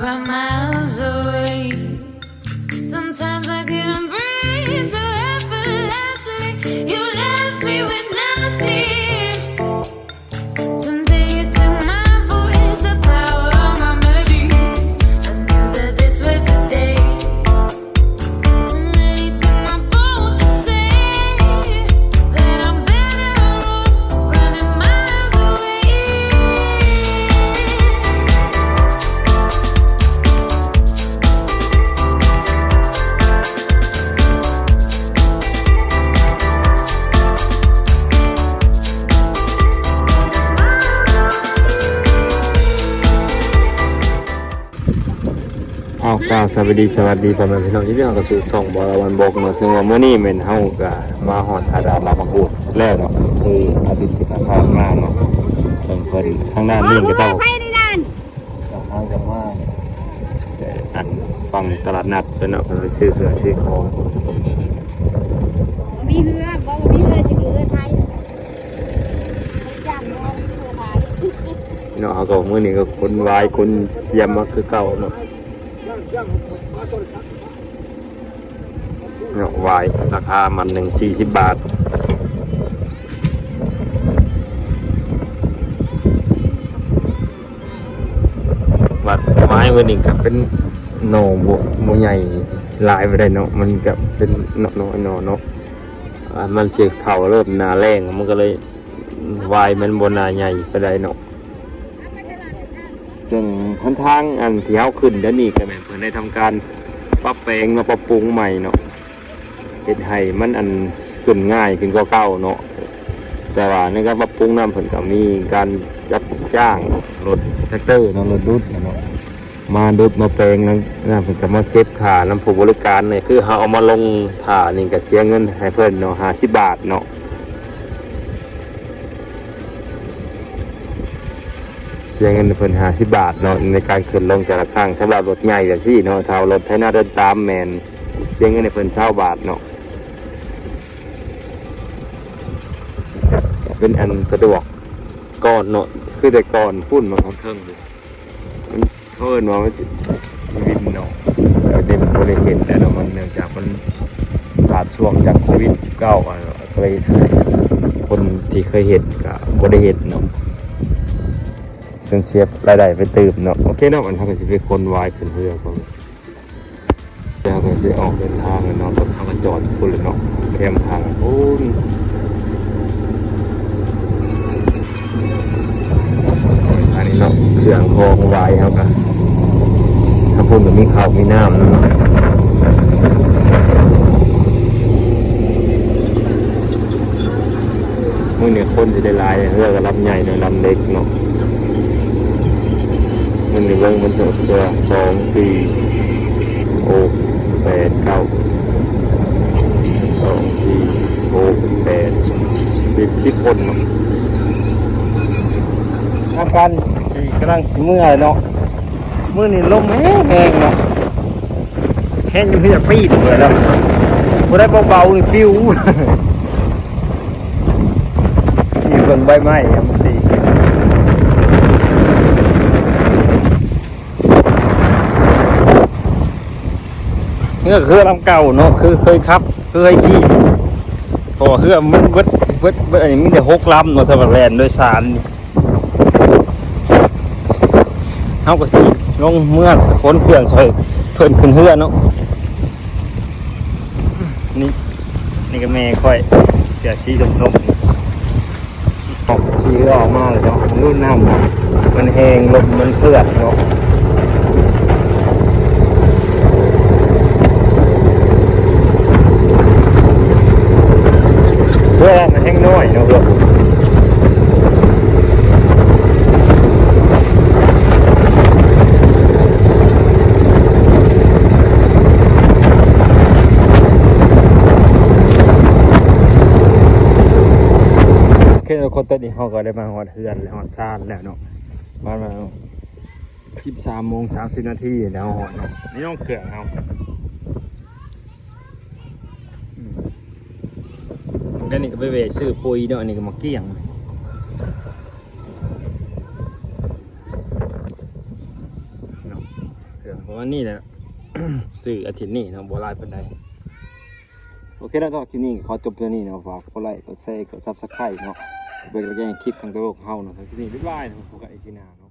by my กล่าสวัสดีสวัสดีพ่อแม่พี่น้องที่เรื่องกระสุนส่องบอลวันบกเนาซึ่งว่าเมื่อนี้เป็นเฮากับมาหอดอาดาลามาพูดแล้วเนาะคืออาทิตย์ที่ผ่านมาเนาะเพิ่นเพิ่นทางด้านนี้ก็ต้องให้ในนั้นทากับมาอันฟังตลาดนัดเป็นเนาะเพิ่นไปซื้อเครื่องซื้อของมีเหือบอกว่ามีเหือจะมีเหือไทยจ้างน้องเหือไทยเนาะเขาก็เมื้อนี้ก็คนวายคนเสียมมาคือเก่าเนาะ เนาะวายราคามันหนึ่งสี่สิบบาทวัดไม้วันนี้ก็เป็นหน่อบวบัวใหญ่ลายไปได้เนาะมันก็เป็นหน่อหน่อหน่อเนาะมันเสียเข่าเริ่มหนาแรงมันก็เลยวายมันบนนาใหญ่ไปได้เนาะ ซึ่งทางทางอันเที่เขาขึ้นด้านนี้ก็แม่นเพิ่นได้ทำการปรับแปลงมาปรับปรุงใหม่เนาะเฮ็ดให้มันอันขึ้นง่ายขึ้นกว่าเก่าเนาะแต่ว่าในการปรับปรุงน้ำเพิ่นก็มีการจัดจ้างรถแท็กเตอร์เนาะรถดุดเนาะมาดุดมาแปลงนั่นนั่นเพิ่นก็มาเก็บค่าน้ำผู้บริการเนี่ยคือเขาเอามาลงถ่านี่ก็เสียเงินให้เพิ่นเนาะ50บาทเนาะ สียเงินเพิ่นหาสิบาทเนาะในการขึ้นลงแต่ละครั้งสำหรับรถใหญ่แบบที่เนาะถ้ารถไถนาเดินตามแมนเสียเงินในเพิ่นเช่าบาทเนาะเป็นอันสะดวกก่อนเนาะคือแต่ก่อนพุ่นมาของเครื่องเลยมันเขาเอิ้นว่าวินเนาะแต่เด็กบ่ได้เห็นแต่เนาะมันเนื่องจากมันขาดช่วงจากโควิด19อะเนาะก็เลยถ่ายคนที่เคยเห็นก็บ่ได้เห็นเนาะ ซึ่งเสียรายได้ไปตื่มเนาะโอเคเนาะมันทำให้ชีวิตคนวายขึ้นเพื่อก็แล้วก็จะออกเดินทางเนาะรถเขาก็จอดคุณเลยเนาะแคมทางโอ้นอันนี้เนาะเครื่องคองวายเขาก็ถ้าพูดแบบมีข้าวมีน้ำเนาะมื่อเนี่ยคนจะได้หลายเรือกับลำใหญ่หน่อยลำเล็กเนาะ มันอยู่งมันจะตัวสองสี่หกแปดเก้าสองสี่หกแปดสิบสิบคนนาะอาการสี่กำลังสิเมื่อยเนาะมื่อนี่ลมแห้งเนาะแห้งอยู่ที่จะปีดเลยแล้วพอได้เบาๆนี่ปิ้วนี่เบิ่งใบไม้ อะมันตีนี่ก็คือลำเก่าเนาะคือเคยขับเคยขี่พอเฮือมันเบิดเบิดเบิดอันนี้มีแต่หกลำเนาะสำหรับแลนโดยสารนี่เฮาก็สิลงเมื่อคนเครื่องใส่เพิ่นขึ้นเฮือเนาะนี่นี่ก็แม่ค่อยเสียสีส้มๆออกสีออกมาเลยเนาะรุ่นน้ำมันแห้งลมมันเพื่อนเนาะ เพื่อมันแห้งน้อยเนาะเพื่อโอเค ทุกคนตอนนี้เขาก็ได้มาหอดเฮือนแล้วหอดซานแล้วเนาะมามาสิบสามโมงสามสิบนาทีแล้วหอดเนาะนี่ต้องเกลือเอาแล้วนี่ก็ไปเวะซื้อปุ๋ยเนาะอันนี้ก็มาเกี่ยงเนาะเครื่อเพราะว่านี่แหละซื้ออาทิตย์นี้เนาะบัวลายเป็นไดโอเคแล้วก็คลิปนี้ขอจบตัวนี้เนาะฝากกดไลค์กดแชร์กดซับสไครต์เนาะ เป็นกแล้วแกงคลิปทางตัวเฮาเนาะคลิปนี้บ๊ายบายเนาะพบกันอีกทีหน้าเนาะ